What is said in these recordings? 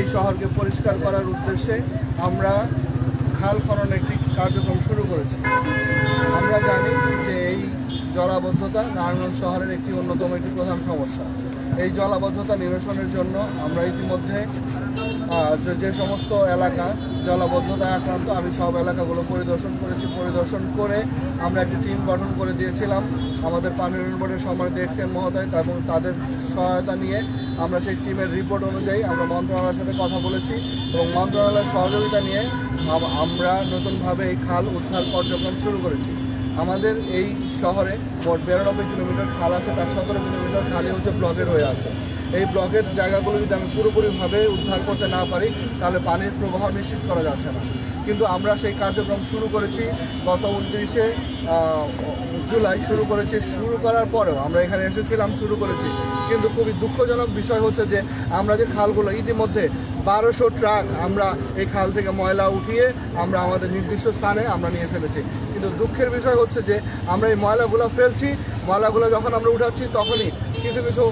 এই শহরকে পরিষ্কার করার উদ্দেশ্যে আমরা খাল খনন একটি কার্যক্রম শুরু করেছি। আমরা জানি যে এই জলাবদ্ধতা নারায়ণগঞ্জ শহরের একটি অন্যতম একটি প্রধান সমস্যা। এই জলাবদ্ধতা নিরসনের জন্য আমরা ইতিমধ্যে যে- সমস্ত এলাকা জলাবদ্ধতায় আক্রান্ত, আমি সব এলাকাগুলো পরিদর্শন করেছি। পরিদর্শন করে আমরা একটি টিম গঠন করে দিয়েছিলাম। আমাদের পানি উন্নয়ন বোর্ডের সময় দেখছেন মহোদয় এবং তাদের সহায়তা নিয়ে আমরা সেই টিমের রিপোর্ট অনুযায়ী আমরা মন্ত্রণালয়ের সাথে কথা বলেছি এবং মন্ত্রণালয়ের সহযোগিতা নিয়ে আমরা নতুনভাবে এই খাল উদ্ধার কার্যক্রম শুরু করেছি। আমাদের এই শহরে মোট বিরানব্বই কিলোমিটার খাল আছে, তার সতেরো কিলোমিটার খালি হচ্ছে ব্লকের হয়ে আছে। এই ব্লকের জায়গাগুলো যদি আমি পুরোপুরিভাবে উদ্ধার করতে না পারি, তাহলে পানির প্রবাহ নিশ্চিত করা যাচ্ছে না। কিন্তু আমরা সেই কার্যক্রম শুরু করেছি গত উনত্রিশে জুলাই শুরু করেছি। শুরু করার পরেও আমরা এখানে এসেছিলাম, শুরু করেছি। কিন্তু খুবই দুঃখজনক বিষয় হচ্ছে যে, আমরা যে খালগুলো, ইতিমধ্যে বারোশো ট্রাক আমরা এই খাল থেকে ময়লা উঠিয়ে আমরা আমাদের নির্দিষ্ট স্থানে আমরা নিয়ে ফেলেছি। কিন্তু দুঃখের বিষয় হচ্ছে যে আমরা এই ময়লাগুলো ফেলছি, ময়লাগুলো যখন আমরা উঠাচ্ছি তখনই কিছু কিছু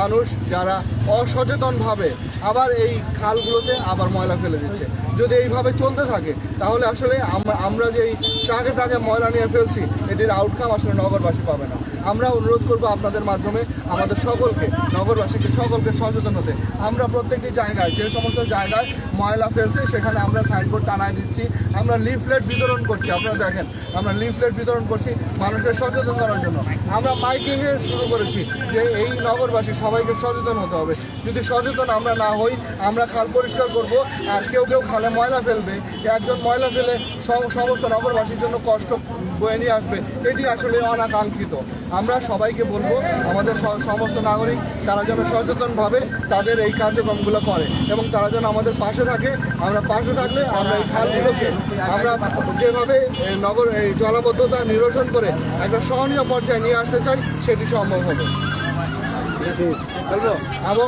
মানুষ যারা অসচেতনভাবে আবার এই খালগুলোতে আবার ময়লা ফেলে দিচ্ছে। যদি এইভাবে চলতে থাকে, তাহলে আসলে আমরা আমরা যে এই ট্রাকে ট্রাকে ময়লা নিয়ে ফেলছি, এটির আউটকাম আসলে নগরবাসী পাবে না। আমরা অনুরোধ করব আপনাদের মাধ্যমে আমাদের সকলকে, নগরবাসীকে, সকলকে সচেতন হতে। আমরা প্রত্যেকটি জায়গায়, যে সমস্ত জায়গায় ময়লা ফেলছে, সেখানে আমরা সাইনবোর্ড টানায় দিচ্ছি। আমরা লিফলেট বিতরণ করছি, আপনারা দেখেন, আমরা লিফলেট বিতরণ করছি মানুষকে সচেতন করার জন্য। আমরা মাইকিংয়ে শুরু করেছি যে এই নগরবাসী সবাইকে সচেতন হতে হবে। যদি সচেতন আমরা না হই, আমরা খাল পরিষ্কার করব, আর কেউ কেউ খালে ময়লা ফেলবে। একজন ময়লা ফেলে সমস্ত নগরবাসীর জন্য কষ্ট বয়ে নিয়ে আসবে। এটি আসলে অনাকাঙ্ক্ষিত। আমরা সবাইকে বলব, আমাদের সমস্ত নাগরিক, তারা যেন সচেতনভাবে তাদের এই কার্যক্রমগুলো করে এবং তারা যেন আমাদের পাশে থাকে। আমরা পাশে থাকলে আমরা এই খালগুলোকে, আমরা যেভাবে নগর, এই জলাবদ্ধতা নিরসন করে একটা সহনীয় পর্যায়ে নিয়ে আসতে চাই, সেটি সম্ভব হবে। বলব এবং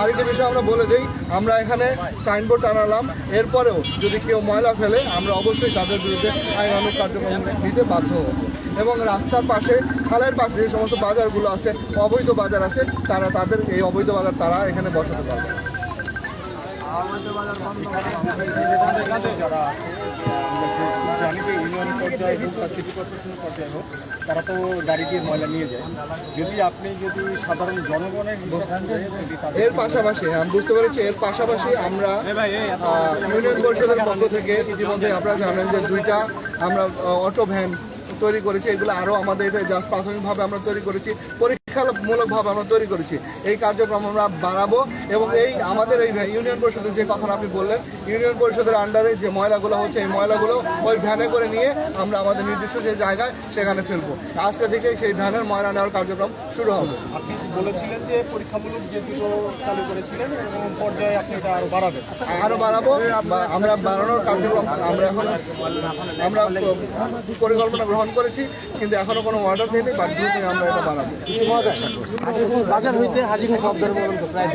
আরেকটি বিষয় আমরা বলে দিই, আমরা এখানে সাইনবোর্ড টানালাম এরপরেও যদি কেউ ময়লা ফেলে, আমরা অবশ্যই তাদের বিরুদ্ধে আইনানুগ কার্যক্রম দিতে বাধ্য হব। এবং রাস্তার পাশে, খালের পাশে যে সমস্ত বাজারগুলো আছে, অবৈধ বাজার আছে, তারা তাদের, এই অবৈধ বাজার তারা এখানে বসাতে পারবে। আমরা যে জানি যে ইউনিয়ন পর্যায়ে হোক বা সিটি কর্পোরেশন পর্যায়ে হোক তারা তো গাড়ি দিয়ে ময়লা নিয়ে যায়। যদি আপনি যদি সাধারণ জনগণের এর পাশাপাশি আমি বুঝতে পেরেছি এর পাশাপাশি আমরা ইউনিয়ন পরিষদের পক্ষ থেকে ইতিমধ্যে আপনারা জানেন যে দুইটা আমরা অটো ভ্যান তৈরি করেছি। এগুলো আরও আমাদের এটা জাস্ট প্রাথমিকভাবে আমরা তৈরি করেছি। পরীক্ষামূলকভাবে আমরা তৈরি করেছি। এই কার্যক্রম আমরা বাড়াবো এবং এই আমাদের এই ইউনিয়ন পরিষদের যে কথাটা আপনি বললেন ইউনিয়ন পরিষদের আন্ডারে যে ময়লাগুলো হচ্ছে এই ময়লাগুলো ওই ভ্যানে করে নিয়ে আমরা আমাদের নির্দিষ্ট যে জায়গায় সেখানে ফেলব। আজকে থেকে সেই ভ্যানের ময়লা নেওয়ার কার্যক্রম শুরু হবে। আপনি বলেছিলেন যে পরীক্ষামূলক যে দুটো চালু করেছিলেন এবং পর্যায়ে আপনি এটা আরও বাড়াবেন। আরও বাড়াবো আমরা বাড়ানোর কার্যক্রম আমরা এখন আমরা পরিকল্পনা গ্রহণ করেছি কিন্তু এখনও কোনো অর্ডার দেয়নি বাট দ্রুতই আমরা এটা বাড়াবো। বাজার হইতে হাজির শব্দের পর্যন্ত প্রায়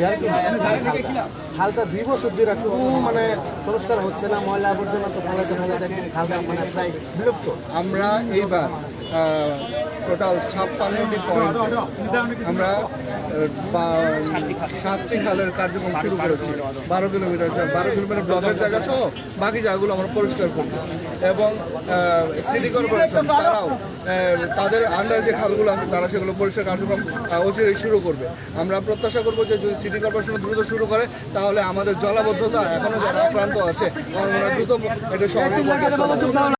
দুই বছর ধরে কোনো মানে সংস্কার হচ্ছে না, ময়লা আবর্জনা তো ফেলাতে ফেলাতে খালটা মানে প্রায় বিলুপ্ত। আমরা এইবার টোটাল ছাপ্পান্নটি পয়েন্ট আমরা সাতটি খালের কার্যক্রম শুরু করেছি। বারো কিলোমিটার বারো কিলোমিটার ব্লকের জায়গা সহ বাকি জায়গাগুলো আমরা পরিষ্কার করব। এবং সিটি কর্পোরেশন তারাও তাদের আন্ডার যে খালগুলো আছে, তারা সেগুলো পরিষ্কার কার্যক্রম অচিরেই শুরু করবে আমরা প্রত্যাশা করব যে যদি সিটি কর্পোরেশন দ্রুত শুরু করে, তাহলে আমাদের জলাবদ্ধতা এখনও যারা আক্রান্ত আছে দ্রুত এটা সমাধান।